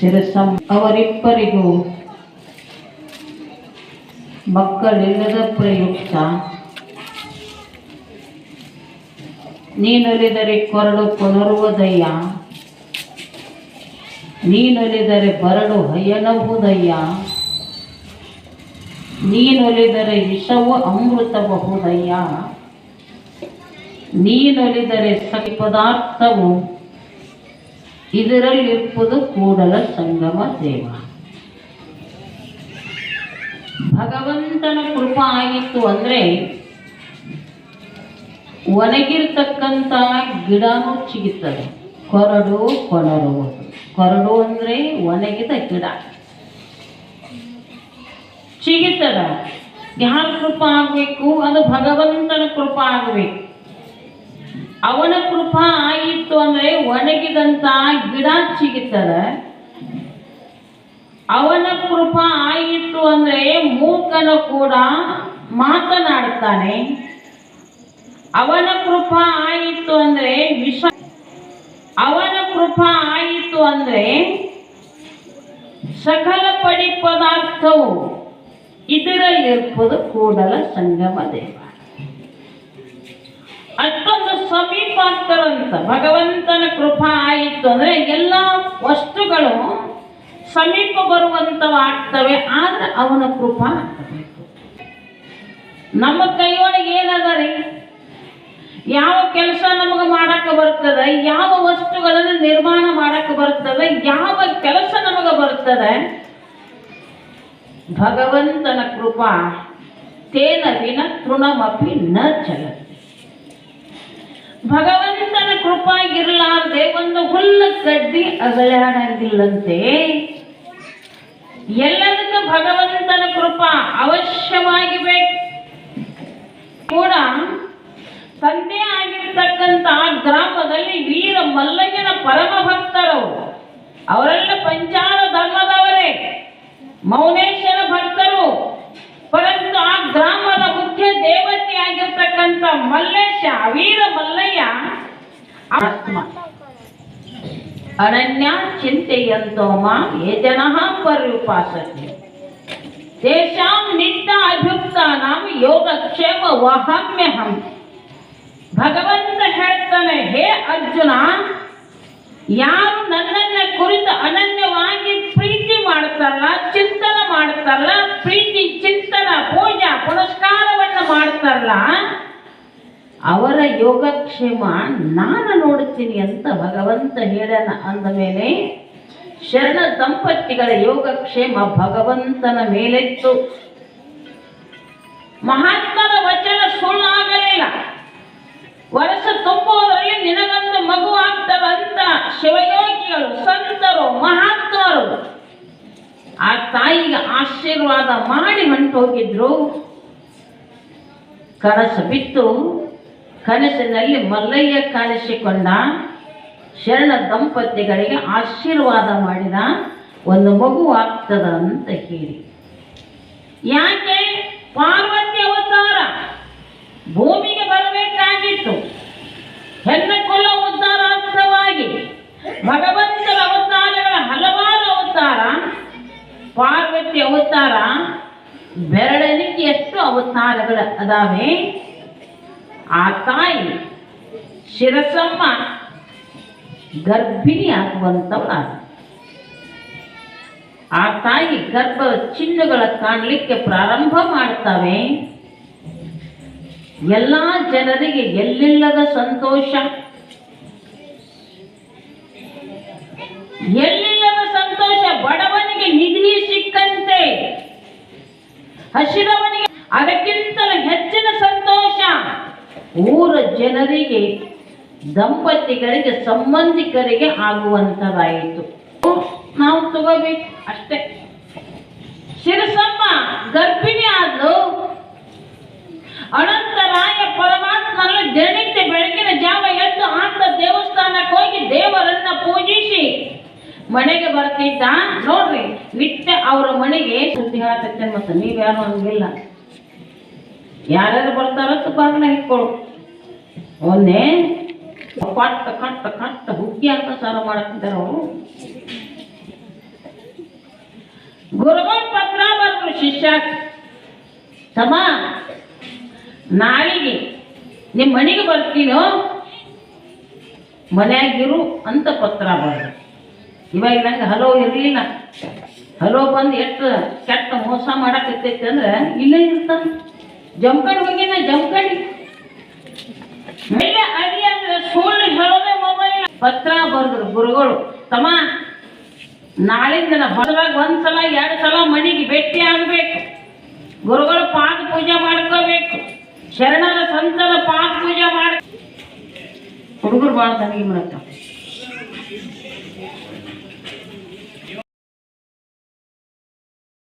ಶಿರಸಂ ಅವರಿಬ್ಬರಿಗೂ ಮಕ್ಕಳಿಲ್ಲದ ಪ್ರಯುಕ್ತ. ನೀನೊಲಿದರೆ ಕೊರಡು ಕೊನರುವುದಯ್ಯ ನೀನೊಲಿದರೆ ಬರಡು ಹಯ್ಯನಬಹುದಯ್ಯ ನೀನೊಲಿದರೆ ವಿಷವು ಅಮೃತಬಹುದಯ್ಯ. ನೀನೊಲಿದರೆ ಸಕಿ ಪದಾರ್ಥವು ಇದರಲ್ಲಿರುವುದು ಕೂಡಲ ಸಂಗಮ ದೇವ ಭಗವಂತನ ಕೃಪ ಆಗಿತ್ತು ಅಂದರೆ ಒಣಗಿರ್ತಕ್ಕಂಥ ಗಿಡನೂ ಚಿಗಿತದೆ ಕೊರಡು ಕೊನರುವುದು ಕೊರಡು ಅಂದ್ರೆ ಒಣಗಿದ ಗಿಡ. ಚಿಗಿತದ ಯಾರ ಕೃಪ ಆಗಬೇಕು? ಅದು ಭಗವಂತನ ಕೃಪ ಆಗಬೇಕು. ಅವನ ಕೃಪಾ ಆಯಿತು ಅಂದ್ರೆ ಒಣಗಿದಂತ ಗಿಡ ಚಿಗಿತದ ಅವನ ಕೃಪಾ ಆಯಿತು ಅಂದ್ರೆ ಮೂಕನ ಕೂಡ ಮಾತನಾಡ್ತಾನೆ ಅವನ ಕೃಪಾ ಆಯಿತು ಅಂದ್ರೆ ವಿಷ ಅವನ ಕೃಪಾ ಆಯಿತು ಅಂದ್ರೆ ಸಕಲ ಪಡಿ ಪದಾರ್ಥವು ಇದರಲ್ಲಿರ್ಬೋದು ಕೂಡಲ ಸಂಗಮ ದೇವ ಅಷ್ಟೊಂದು ಸಮೀಪ ಆಗ್ತಾರಂತ ಭಗವಂತನ ಕೃಪಾ ಆಯಿತು ಅಂದ್ರೆ ಎಲ್ಲ ವಸ್ತುಗಳು ಸಮೀಪ ಬರುವಂತವ ಆದರೆ ಅವನ ಕೃಪಾ ನಮ್ಮ ಕೈಯೊಳಗೆ ಏನದ ರೀ? ಯಾವ ಕೆಲಸ ನಮಗೆ ಮಾಡಕ್ಕೆ ಬರ್ತದೆ, ಯಾವ ವಸ್ತುಗಳನ್ನು ನಿರ್ಮಾಣ ಮಾಡಕ್ಕೆ ಬರ್ತದೆ, ಯಾವ ಕೆಲಸ ನಮಗೆ ಬರ್ತದೆ? ಭಗವಂತನ ಕೃಪಾ ತೇನ ವಿನ ತೃಣಮಪಿ ನ ಚಲತಿ. ಭಗವಂತನ ಕೃಪಾಗಿರ್ಲಾರ್ದೆ ಒಂದು ಹುಲ್ಲ ಕಡ್ಡಿ ಅಗಲಾಡಂಗಿಲ್ಲಂತೆ ಎಲ್ಲದಕ್ಕೂ ಭಗವಂತನ ಕೃಪಾ ಅವಶ್ಯವಾಗಿ ಬೇಕು. ಕೂಡ ತಂದೆ ಆಗಿರ್ತಕ್ಕಂಥ ಗ್ರಾಮದಲ್ಲಿ ವೀರ ಮಲ್ಲಯ್ಯನ ಪರಮ ಭಕ್ತರು ಅವರೆಲ್ಲ ಪಂಚಾಲ ಧರ್ಮದವರೇ. ಮೌನೇಶ್ವರ ಅನನ್ಯ ಚಿಂತೆಯಂತೋ ಮಾ ಯೇ ಜನಃ ಪರ್ಯುಪಾಸತೆ ತೇಷಾಂ ನಿತ್ಯ ಅಭ್ಯುಕ್ತಾನಾಂ ಯೋಗಕ್ಷೇಮ ವಹಾಮ್ಯಹಂ ಭಗವಂತ ಹೇಳ್ತಾನೆ ಹೇ ಅರ್ಜುನ ಯಾರು ನನ್ನನ್ನ ಕುರಿತು ಅನನ್ಯವಾಗಿ ಪ್ರೀತಿ ಮಾಡ್ತಾರಲ್ಲ ಚಿಂತನೆ ಮಾಡ್ತಾರಲ್ಲ ಪ್ರೀತಿ ಚಿಂತನ ಪೂಜಾ ಪುನಸ್ಕಾರವನ್ನು ಮಾಡ್ತಾರಲ್ಲ ಅವರ ಯೋಗಕ್ಷೇಮ ನಾನು ನೋಡುತ್ತೀನಿ ಅಂತ ಭಗವಂತ ಹೇಳನ ಅಂದ ಮೇಲೆ ಶರಣ ದಂಪತಿಗಳ ಯೋಗಕ್ಷೇಮ ಭಗವಂತನ ಮೇಲೆತ್ತು. ಮಹಾತ್ಮನ ವಚನ ಸುಳ್ಳಾಗಲಿಲ್ಲ. ವರ್ಷ ತುಂಬುವುದರಲ್ಲಿ ನಿನಗೊಂದು ಮಗು ಆಗ್ತವಂತ ಶಿವಯೋಗಿಗಳು, ಸಂತರು, ಮಹಾತ್ಮರು. ಆ ತಾಯಿಗೆ ಆಶೀರ್ವಾದ ಮಾಡಿ ಹೊಂಟೋಗಿದ್ರು. ಕನಸು ಬಿತ್ತು. ಕನಸಿನಲ್ಲಿ ಮಲ್ಲಯ್ಯ ಕಾಣಿಸಿಕೊಂಡ ಶರಣ ದಂಪತಿಗಳಿಗೆ ಆಶೀರ್ವಾದ ಮಾಡಿದ ಒಂದು ಮಗು ಆಗ್ತದ ಅಂತ ಹೇಳಿ. ಯಾಕೆ? ಪಾರ್ವತಿ ಅವತಾರ ಭೂಮಿಗೆ ಬರಬೇಕಾಗಿತ್ತು. ಹೆಣ್ಣ ಕುಲ ಉದ್ದಾರಾಂತವಾಗಿ ಭಗವಂತನ ಅವತಾರಗಳ ಹಲವಾರು ಅವತಾರ. ಪಾರ್ವತಿ ಅವತಾರ ಬೆರಳನಿಗೆ ಎಷ್ಟು ಅವತಾರಗಳು ಅದಾವೆ. ಆ ತಾಯಿ ಶಿರಸಮ್ಮ ಗರ್ಭಿಣಿ ಆಗುವಂಥವಳಾದ ಆ ತಾಯಿ ಗರ್ಭ ಚಿಹ್ನೆಗಳ ಕಾಣಲಿಕ್ಕೆ ಪ್ರಾರಂಭ ಮಾಡ್ತವೆ. ಎಲ್ಲ ಜನರಿಗೆ ಎಲ್ಲಿಲ್ಲದ ಸಂತೋಷ? ಎಲ್ಲಿಲ್ಲದ ಸಂತೋಷ? ಬಡವನಿಗೆ ನಿಧಿ ಸಿಕ್ಕಂತೆ. ಹಸಿರವನಿಗೆ ಸಂತೋಷ ಊರ ಜನರಿಗೆ, ದಂಪತಿಗಳಿಗೆ, ಸಂಬಂಧಿಕರಿಗೆ ಆಗುವಂಥದ್ದಾಯಿತು. ನಾವು ತಗೋಬೇಕು, ಅಷ್ಟೇ. ಶಿರಸಮ್ಮ, ಗರ್ಭಿಣಿ ಆದ್ಲು. ಅನಂತರಾಯ ಪರಮಾತ್ಮನ ದಿನನಿತ್ಯ ಬೆಳಗಿನ ಜಾವ ಎದ್ದು ಆತ ದೇವಸ್ಥಾನಕ್ಕೆ ಹೋಗಿ ದೇವರನ್ನ ಪೂಜಿಸಿ ಮನೆಗೆ ಬರ್ತಿದ್ದ. ನೋಡ್ರಿ, ನಿತ್ಯ ಅವರ ಮನೆಗೆ ಸುದ್ದಿ ಹೇಳಕತ್ತೇನೆ ಮತ್ತೆ ನೀವ್ಯಾರು ಹಂಗಿಲ್ಲ. ಯಾರ್ಯಾರು ಬರ್ತಾರೋ ಬಾಗಿಲ ಇಟ್ಕೊಳು. ಒಂದೇ ಕಟ್ಟ ಕಟ್ಟ ಕಟ್ಟ ಹುಕ್ಕಿ ಅಂತ ಸಾರ ಮಾಡಕ್ಕಿದ್ದಾರೆ ಅವರು. ಗುರುಗಳ ಪತ್ರ ಬರೆದ್ರು ಶಿಷ್ಯ. ತಮ್ಮ ನಾಳೆಗೆ ನಿಮ್ಮ ಮನೆಗೆ ಬರ್ತೀನೋ? ಮನೆಯಾಗಿರು ಅಂತ ಪತ್ರ ಬರೆದ್ರು ಇವಾಗ ನಂಗೆ ಹಲೋ ಇರಲಿಲ್ಲ. ಹಲೋ ಬಂದು ಎಷ್ಟು ಕೆಟ್ಟ ಮೋಸ ಮಾಡಕ್ಕೆ ಅಂದ್ರೆ ಇಲ್ಲೇ ಇರ್ತಾನೆ. ಜಮ್ಕಂಡ್ ಹೋಗಿನ ಜಮ್ಕಂಡಿ ಮೇಲೆ ಅಡಿ ಅಂದ್ರೆ ಹೇಳೋದೇ ಮೊಬೈಲ್. ಪತ್ರ ಬಂದ್ರು ಗುರುಗಳು. ತಮ್ಮ, ನಾಳಿಂದ ನಾ ಬರುವಾಗ ಒಂದ್ಸಲ ಎರಡು ಸಲ ಮನೆಗೆ ಭೇಟಿ ಆಗ್ಬೇಕು. ಗುರುಗಳು ಪಾದ ಪೂಜೆ ಮಾಡ್ಕೋಬೇಕು. ಶರಣರ ಸಂತರ ಪಾದ ಪೂಜೆ ಮಾಡ ಹುಡುಗರು ಭಾಳ ತಂಗಿ ಮಾಡತ್ತ